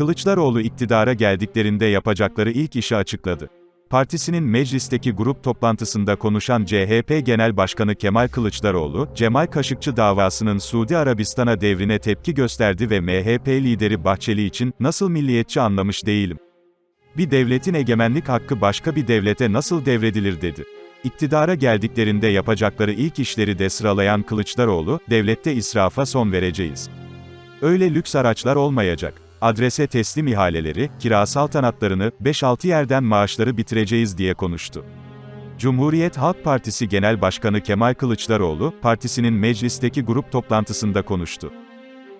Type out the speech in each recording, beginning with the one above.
Kılıçdaroğlu iktidara geldiklerinde yapacakları ilk işi açıkladı. Partisinin meclisteki grup toplantısında konuşan CHP Genel Başkanı Kemal Kılıçdaroğlu, Cemal Kaşıkçı davasının Suudi Arabistan'a devrine tepki gösterdi ve MHP lideri Bahçeli için, nasıl milliyetçi anlamış değilim. Bir devletin egemenlik hakkı başka bir devlete nasıl devredilir dedi. İktidara geldiklerinde yapacakları ilk işleri de sıralayan Kılıçdaroğlu, devlette israfa son vereceğiz. Öyle lüks araçlar olmayacak. Adrese teslim ihaleleri, kira saltanatlarını, 5-6 yerden maaşları bitireceğiz diye konuştu. Cumhuriyet Halk Partisi Genel Başkanı Kemal Kılıçdaroğlu, partisinin meclisteki grup toplantısında konuştu.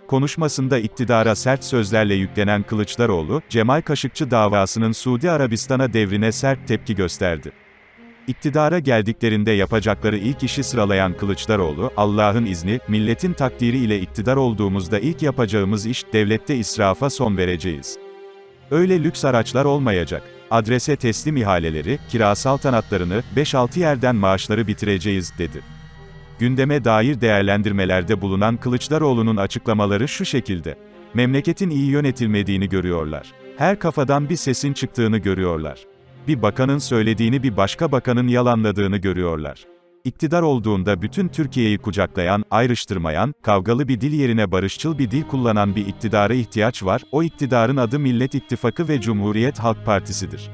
Konuşmasında iktidara sert sözlerle yüklenen Kılıçdaroğlu, Cemal Kaşıkçı davasının Suudi Arabistan'a devrine sert tepki gösterdi. İktidara geldiklerinde yapacakları ilk işi sıralayan Kılıçdaroğlu, Allah'ın izni, milletin takdiri ile iktidar olduğumuzda ilk yapacağımız iş, devlette israfa son vereceğiz. Öyle lüks araçlar olmayacak. Adrese teslim ihaleleri, kira saltanatlarını, 5-6 yerden maaşları bitireceğiz, dedi. Gündeme dair değerlendirmelerde bulunan Kılıçdaroğlu'nun açıklamaları şu şekilde. Memleketin iyi yönetilmediğini görüyorlar. Her kafadan bir sesin çıktığını görüyorlar. Bir bakanın söylediğini bir başka bakanın yalanladığını görüyorlar. İktidar olduğunda bütün Türkiye'yi kucaklayan, ayrıştırmayan, kavgalı bir dil yerine barışçıl bir dil kullanan bir iktidara ihtiyaç var, o iktidarın adı Millet İttifakı ve Cumhuriyet Halk Partisi'dir.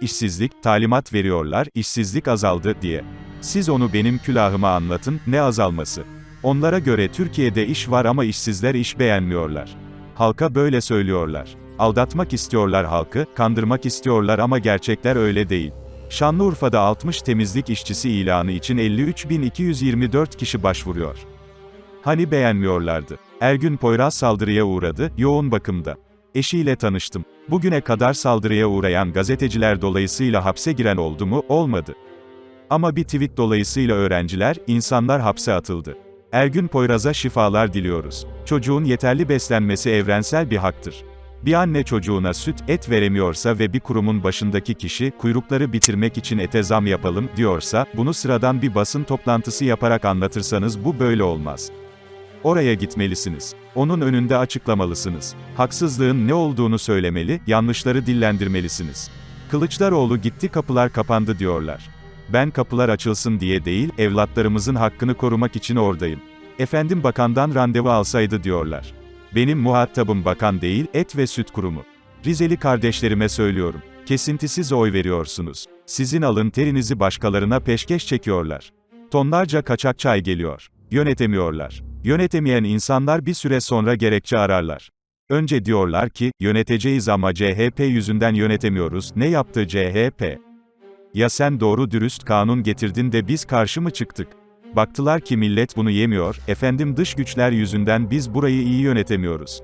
İşsizlik, talimat veriyorlar, işsizlik azaldı, diye. Siz onu benim külahıma anlatın, ne azalması? Onlara göre Türkiye'de iş var ama işsizler iş beğenmiyorlar. Halka böyle söylüyorlar. Aldatmak istiyorlar halkı, kandırmak istiyorlar ama gerçekler öyle değil. Şanlıurfa'da 60 temizlik işçisi ilanı için 53.224 kişi başvuruyor. Hani beğenmiyorlardı. Ergün Poyraz saldırıya uğradı, yoğun bakımda. Eşiyle tanıştım. Bugüne kadar saldırıya uğrayan gazeteciler dolayısıyla hapse giren oldu mu, olmadı. Ama bir tweet dolayısıyla öğrenciler, insanlar hapse atıldı. Ergün Poyraz'a şifalar diliyoruz. Çocuğun yeterli beslenmesi evrensel bir haktır. Bir anne çocuğuna süt, et veremiyorsa ve bir kurumun başındaki kişi, kuyrukları bitirmek için ete zam yapalım, diyorsa, bunu sıradan bir basın toplantısı yaparak anlatırsanız bu böyle olmaz. Oraya gitmelisiniz. Onun önünde açıklamalısınız. Haksızlığın ne olduğunu söylemeli, yanlışları dillendirmelisiniz. Kılıçdaroğlu gitti kapılar kapandı diyorlar. Ben kapılar açılsın diye değil, evlatlarımızın hakkını korumak için oradayım. Efendim bakandan randevu alsaydı diyorlar. Benim muhatabım bakan değil, et ve süt kurumu. Rizeli kardeşlerime söylüyorum. Kesintisiz oy veriyorsunuz. Sizin alın terinizi başkalarına peşkeş çekiyorlar. Tonlarca kaçak çay geliyor. Yönetemiyorlar. Yönetemeyen insanlar bir süre sonra gerekçe ararlar. Önce diyorlar ki, yöneteceğiz ama CHP yüzünden yönetemiyoruz. Ne yaptı CHP? Ya sen doğru dürüst kanun getirdin de biz karşı mı çıktık? Baktılar ki millet bunu yemiyor, efendim dış güçler yüzünden biz burayı iyi yönetemiyoruz.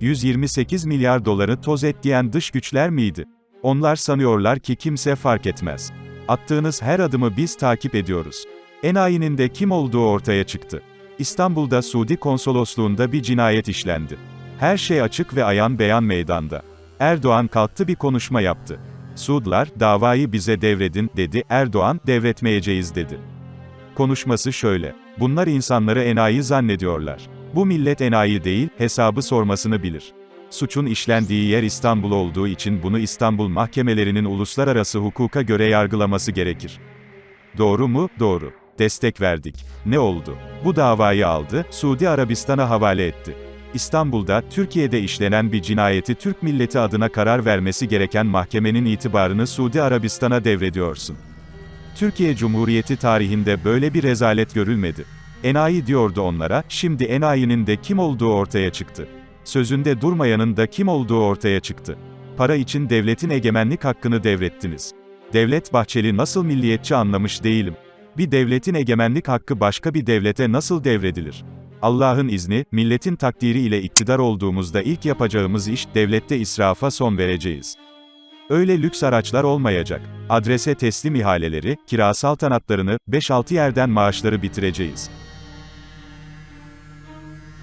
128 milyar doları toz et diyen dış güçler miydi? Onlar sanıyorlar ki kimse fark etmez. Attığınız her adımı biz takip ediyoruz. Enayinin de kim olduğu ortaya çıktı. İstanbul'da Suudi konsolosluğunda bir cinayet işlendi. Her şey açık ve ayan beyan meydanda. Erdoğan kalktı bir konuşma yaptı. Suudlar, davayı bize devredin, dedi, Erdoğan, devretmeyeceğiz dedi. Konuşması şöyle. Bunlar insanları enayi zannediyorlar. Bu millet enayi değil, hesabı sormasını bilir. Suçun işlendiği yer İstanbul olduğu için bunu İstanbul mahkemelerinin uluslararası hukuka göre yargılaması gerekir. Doğru mu? Doğru. Destek verdik. Ne oldu? Bu davayı aldı, Suudi Arabistan'a havale etti. İstanbul'da, Türkiye'de işlenen bir cinayeti Türk milleti adına karar vermesi gereken mahkemenin itibarını Suudi Arabistan'a devrediyorsun. Türkiye Cumhuriyeti tarihinde böyle bir rezalet görülmedi. Enayi diyordu onlara, şimdi enayinin de kim olduğu ortaya çıktı. Sözünde durmayanın da kim olduğu ortaya çıktı. Para için devletin egemenlik hakkını devrettiniz. Devlet Bahçeli nasıl milliyetçi anlamış değilim. Bir devletin egemenlik hakkı başka bir devlete nasıl devredilir? Allah'ın izni, milletin takdiri ile iktidar olduğumuzda ilk yapacağımız iş, devlette israfa son vereceğiz. Öyle lüks araçlar olmayacak. Adrese teslim ihaleleri, kira saltanatlarını, 5-6 yerden maaşları bitireceğiz.